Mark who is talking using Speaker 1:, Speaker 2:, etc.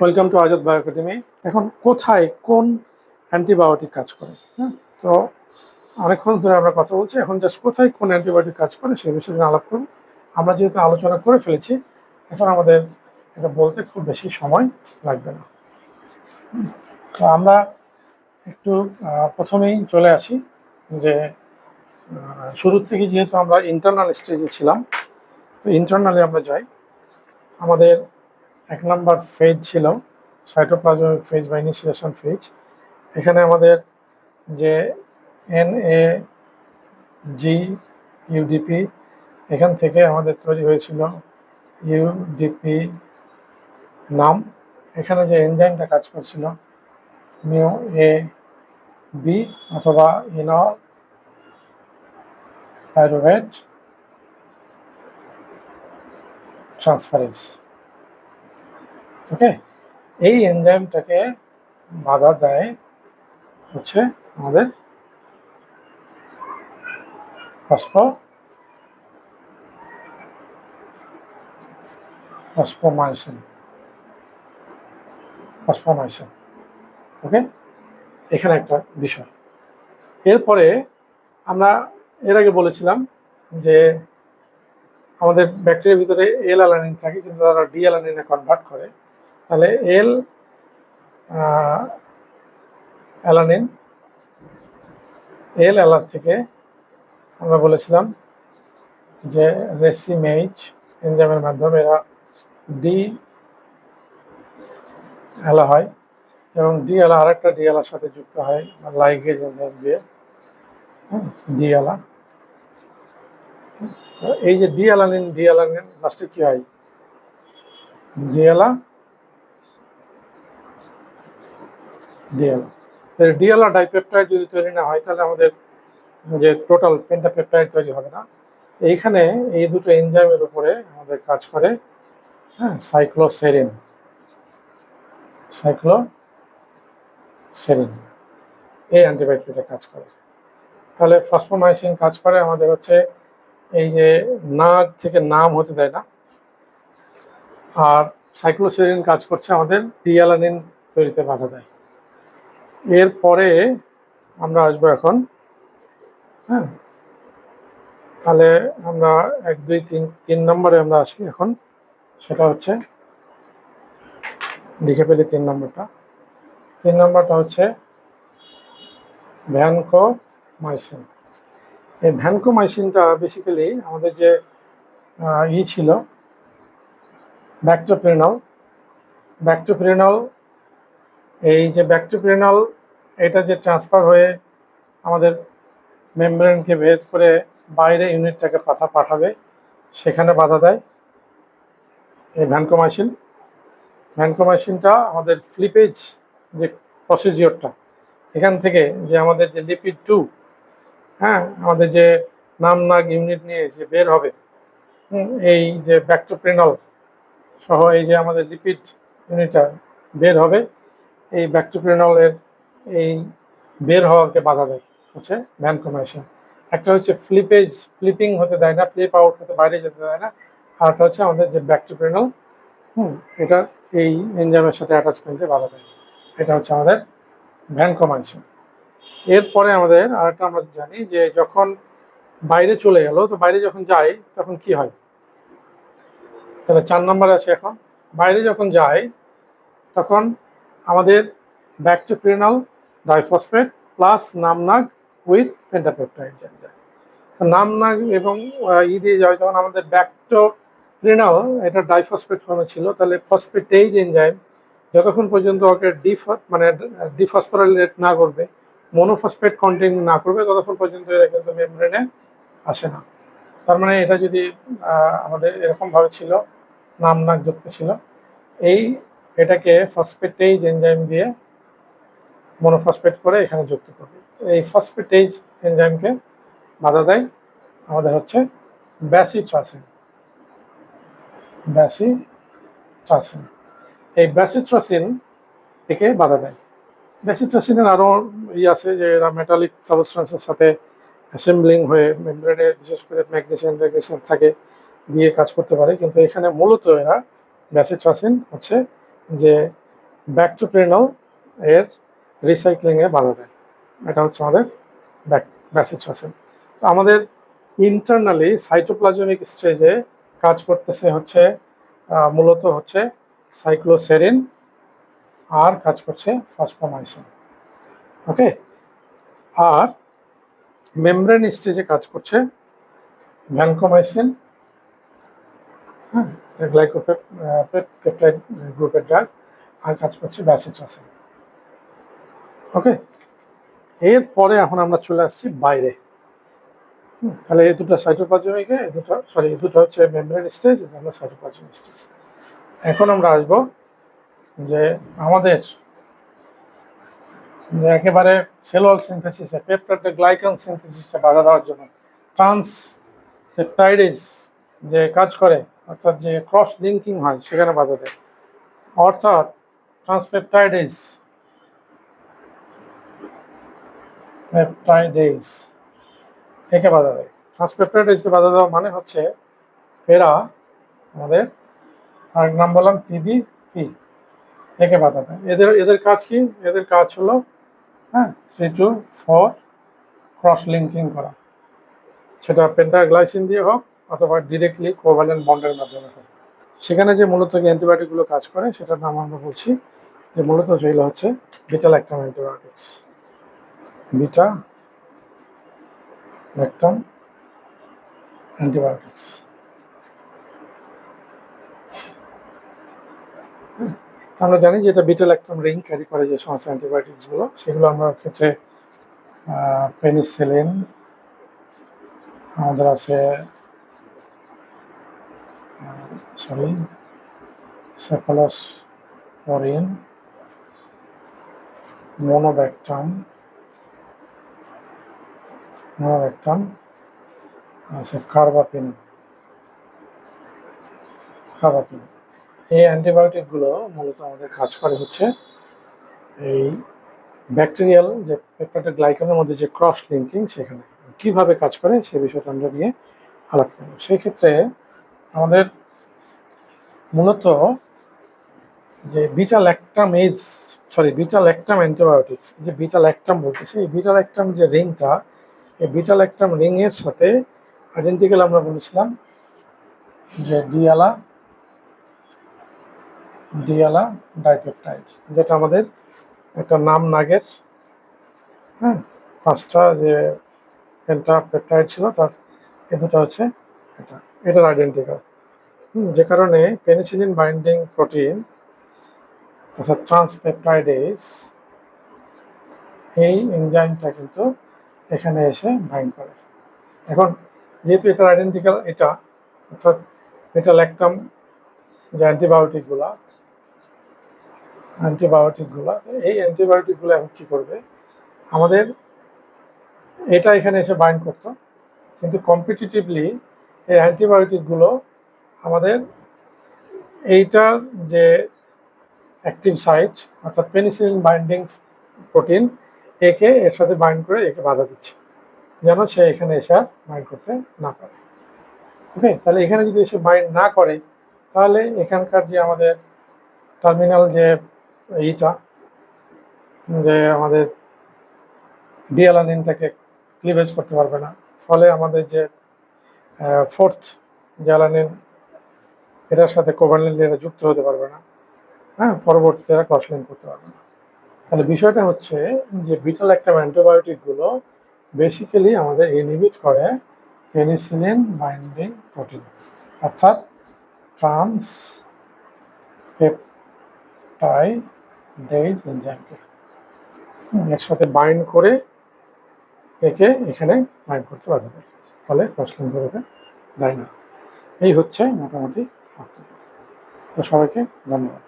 Speaker 1: Welcome to Azad bio academy এখন কোথায় কোন অ্যান্টিবায়োটিক কাজ করে? হ্যাঁ তো অনেকক্ষণ ধরে আমরা কথা বলছি, এখন জাস্ট কোথায় কোন অ্যান্টিবায়োটিক কাজ করে সেই বিষয়ে আলাপ করব। আমরা যেহেতু আলোচনা করে ফেলেছি, এখন আমাদের এটা বলতে খুব বেশি সময় লাগবে না। তো আমরা একটু প্রথমেই চলে আসি যে শুরুর থেকে যেহেতু আমরা ইন্টারনাল স্টেজে ছিলাম, তো ইন্টারনালে আমরা যাই। আমাদের এক নাম্বার ফেজ ছিল সাইটোপ্লাজমিক ফেজ বা ইনিশিয়েশন ফেজ এখানে আমাদের যে এন এ জি ইউডিপি এখান থেকে আমাদের তৈরি হয়েছিল ইউডিপি নাম। এখানে যে এনজাইমটা কাজ করছিল মিও এ বি অথবা ইনল পাইরুভেট ট্রান্সফারেন্স ওকে এই এনজাইমটাকে বাধা দেয় হচ্ছে আমাদের ওকে এখানে একটা বিষয়। এরপরে আমরা এর আগে বলেছিলাম যে আমাদের ব্যাকটেরিয়ার ভিতরে এল অ্যালানিন থাকে, কিন্তু তারা ডি অ্যালানিনে কনভার্ট করে। তাহলে এল অ্যালানিন এল অ্যালার থেকে আমরা বলেছিলাম যে রেসিমেজ এনজামের মাধ্যমে এরা ডি অ্যালা হয় এবং ডি অ্যালা আরেকটা ডি অ্যালার সাথে যুক্ত হয় লাইগেজ এনজাইম দিয়ে। ডি অ্যালা এই যে ডি অ্যালানিন ডি অ্যালানিন লাস্টে কি হয়? ডিএলা ডিএলা। ডিএলা ডাইপেপটাইড যদি তৈরি না হয়, তাহলে আমাদের যে টোটাল পেন্টাপেপটাইড তৈরি হবে না। এইখানে এই দুটো এনজাইমের উপরে আমাদের কাজ করে হ্যাঁ সাইক্লোসেরিন। সাইক্লো সেরিন এই অ্যান্টিবায়োটিকটা কাজ করে। তাহলে ফসফোমাইসিন কাজ করে, আমাদের হচ্ছে এই যে নাক থেকে নাম হতে দেয় না। আর সাইক্লোসেরিন কাজ করছে আমাদের ডিয়ালানিন তৈরিতে বাধা দেয়। এরপরে আমরা আসব এখন। হ্যাঁ। তাহলে আমরা এক, দুই, তিন তিন নম্বরে আমরা আসি এখন। সেটা হচ্ছে লিখে ফেলি তিন নম্বরটা। তিন নম্বরটা হচ্ছে ভ্যানকো মাইসিন এই ভ্যানকো মাইসিনটা বেসিক্যালি আমাদের যে ই ছিল ব্যাক্টোপ্রিনল ব্যাক্টোপ্রিনল এই যে ব্যাক্টোপ্রিনল, এটা যে ট্রান্সফার হয়ে আমাদের মেমব্রেনকে ভেদ করে বাইরে ইউনিটটাকে পাথা পাঠাবে, সেখানে বাধা দেয় এই ভ্যানকোমাইসিন ভ্যানকোমাইসিনটা আমাদের ফ্লিপেজ যে প্রসিজিওরটা এখান থেকে যে আমাদের যে লিপিড টু হ্যাঁ আমাদের যে নাম নাগ ইউনিট নিয়ে যে বের হবে এই যে ব্যাক্টোপ্রিনল সহ এই যে আমাদের লিপিড ইউনিটটা বের হবে এই ব্যাক্টোপ্রিনলের এই বের হওয়াকে বাধা দেয়, হচ্ছে ভ্যানকোমাইসিন একটা হচ্ছে ফ্লিপেজ ফ্লিপিং হতে দেয় না ফ্লিপ আউট হতে, বাইরে যেতে দেয় না। আর একটা হচ্ছে আমাদের যে ব্যাক্টোপ্রিনল হুম, এটা এই এনজামের সাথে অ্যাটাচমেন্টে বাধা দেয়। এটা হচ্ছে আমাদের ভ্যানকোমাইসিন এরপরে আমাদের আরেকটা আমরা জানি যে যখন বাইরে চলে গেল, তো বাইরে যখন যায়, তখন কি হয়? তাহলে চার নম্বরে আছে এখন। বাইরে যখন যায়, তখন আমাদের bactoprenol diphosphate plus NAM NAG with pentapeptide যায় তো নামনাগ এবং ই দিয়ে যায় যখন আমাদের ব্যাকটোপ্রিনাল, এটা ডাইফসফেট ফর্মে ছিল, তাহলে ফসফেটেজ এনজাইম যতক্ষণ পর্যন্ত ওকে ডিফ মানে ডিফসফোরাইলেট না করবে, মনোফসফেট কন্টেন্ট না করবে, ততক্ষণ পর্যন্ত এরা কিন্তু মেমব্রেনে আসে না। তার মানে এটা যদি আমাদের এরকমভাবে ছিল নাম নাক যুক্ত ছিল, এই এটাকে ফসফেটেজ এনজাইম দিয়ে মনোফসফেট করে এখানে যুক্ত করবে। এই ফসফেটেজ এনজাইমকে বাধা দেয়, আমাদের হচ্ছে ব্যাসিট্রাসিন ব্যাসিট্রাসিন এই ব্যাসি ব্যাসিট্রাসিন একে বাধা দেয়। ব্যাসি ব্যাসিট্রাসিনের আরও ই আছে যে এরা মেটালিক সাবস্টেন্সের সাথে অ্যাসেম্বলিং হয়ে মেমব্রেনে বিশেষ করে ম্যাগনেশিয়াম ম্যাগনেসিয়াম থাকে দিয়ে কাজ করতে পারে। কিন্তু এখানে মূলত এরা ব্যাসিট্রাসিন হচ্ছে যে ব্যাক টু ব্যাকট্রোপ্রেনল এর রিসাইক্লিংয়ে বাধা দেয়। এটা হচ্ছে আমাদের ব্যাক ব্যাসেজ আছে তো আমাদের ইন্টারনালি সাইটোপ্লাজমিক স্টেজে কাজ করতেছে হচ্ছে মূলত হচ্ছে সাইক্লোসেরিন আর কাজ করছে ফসফোমাইসিন ওকে আর মেমব্রেন স্টেজে কাজ করছে ভ্যানকোমাইসিন হ্যাঁ? গ্লাইকোপেপটাইড গ্রুপের ড্রাগ, আর কাজ করছে ব্যাসিট্রাসিন। ওকে? এরপরে এখন আমরা চলে আসছি বাইরে। তাহলে এই দুটো সাইটোপ্লাজমিকে এই দুটো সরি এই দুটো হচ্ছে মেমব্রেন স্টেজ এটা হলো সাইটোপ্লাজমিক স্টেজ এখন আমরা আসব যে আমাদের যে একেবারে সেলুলার সিনথেসিসে পেপটাইড গ্লাইকন সিনথেসিসে বাধা দেওয়ার জন্য ট্রান্স পেপটাইডিস যে কাজ করে অর্থাৎ যে ক্রস লিঙ্কিং হয় সেখানে বাধা দেয়। অর্থাৎ ট্রান্সপেপটাইডেজ পেপটাইডেজ একে বাধা দেয়। ট্রান্সপেপটাইডেজকে বাধা দেওয়া মানে হচ্ছে এরা আমাদের আরেক নাম বললাম পিবি পি একে বাধা দেয়। এদের এদের কাজ কি? এদের কাজ হলো হ্যাঁ three two four cross linking করা। সেটা পেন্টাগ্লাইসিন দিয়ে হোক অথবা ডিরেক্টলি কোভালেন্ট বন্ডের মাধ্যমে হোক সেখানে যে মূলত অ্যান্টিবায়োটিকগুলো কাজ করে, সেটার নাম আমরা বলছি যে মূলত সেগুলো হচ্ছে beta lactam antibiotics beta lactam antibiotics আমরা জানি যে এটা বিটা ল্যাকটাম রিং ক্যারি করে যে সমস্ত অ্যান্টিবায়োটিক্সগুলো সেগুলো আমরা ক্ষেত্রে পেনিসিলিন আমাদের আছে সরি সেফালস ফরিন মোনোব্যাকটাম মোনোব্যাকটাম আছে কার্বাপিন কার্বাপিন এই অ্যান্টিবায়োটিকগুলো মূলত আমাদের কাজ করে হচ্ছে এই ব্যাকটেরিয়াল যে পেপটাইড গ্লাইকনের মধ্যে যে ক্রস লিঙ্কিং সেখানে। কীভাবে কাজ করে সে বিষয়টা আমরা নিয়ে আলাপ করব। সেই ক্ষেত্রে আমাদের মূলত যে beta lactam as sorry beta lactam antibiotics যে বিটা ল্যাকটাম বলতেছে, এই বিটা ল্যাকটাম যে রিংটা, এই বিটা ল্যাকটাম রিংয়ের সাথে আইডেন্টিক্যাল আমরা বলেছিলাম যে ডিয়ালা ডিয়ালা ডাইপেপটাইড, যেটা আমাদের একটা নাম নাগের হ্যাঁ পাঁচটা যে পেন্টা পেপটাইড ছিল তার এ দুটো হচ্ছে এটা, এটার আইডেন্টিক্যাল যে কারণে পেনিসিলিন বাইন্ডিং প্রোটিন অর্থাৎ ট্রান্সপেপটাইডেজ এই এনজাইমটা কিন্তু এখানে এসে বাইন্ড করে। এখন যেহেতু এটার আইডেন্টিক্যাল এটা, অর্থাৎ এটা ল্যাকটাম যে অ্যান্টিবায়োটিকগুলা অ্যান্টিবায়োটিকগুলো এই অ্যান্টিবায়োটিকগুলো এখন কী করবে? আমাদের এটা এখানে এসে বাইন্ড করতো, কিন্তু কম্পিটিটিভলি এই অ্যান্টিবায়োটিকগুলো আমাদের এইটার যে অ্যাক্টিভ সাইট, অর্থাৎ পেনিসিলিন বাইন্ডিং প্রোটিন, একে এর সাথে বাইন্ড করে একে বাধা দিচ্ছে, যেন সে এখানে এসে আর বাইন্ড করতে না পারে। ওকে, তাহলে এখানে যদি এসে বাইন্ড না করে, তাহলে এখানকার যে আমাদের টার্মিনাল যে এইটা, যে আমাদের ডিয়ালানিনটাকে ক্লিভেজ করতে পারবে না, ফলে আমাদের যে ফোর্থ জ্বালানিন এটার সাথে কোভালিন এরা যুক্ত হতে পারবে না। হ্যাঁ পরবর্তীতে এরা ক্রসলিন করতে পারবে না। তাহলে বিষয়টা হচ্ছে যে বিটাল একটা অ্যান্টিবায়োটিকগুলো বেসিক্যালি আমাদের ইনহিবিট করে পেনিসিলিন বাইন্ডিং প্রোটিন অর্থাৎ ট্রান্স পেপটাইডেজ এনজাইমকে এর সাথে বাইন্ড করে একে এখানে বাইন্ড করতে বাধা দেয়। ফলে ক্রসলিন করতে দেয় না। এই হচ্ছে মোটামুটি তো সবাইকে ধন্যবাদ।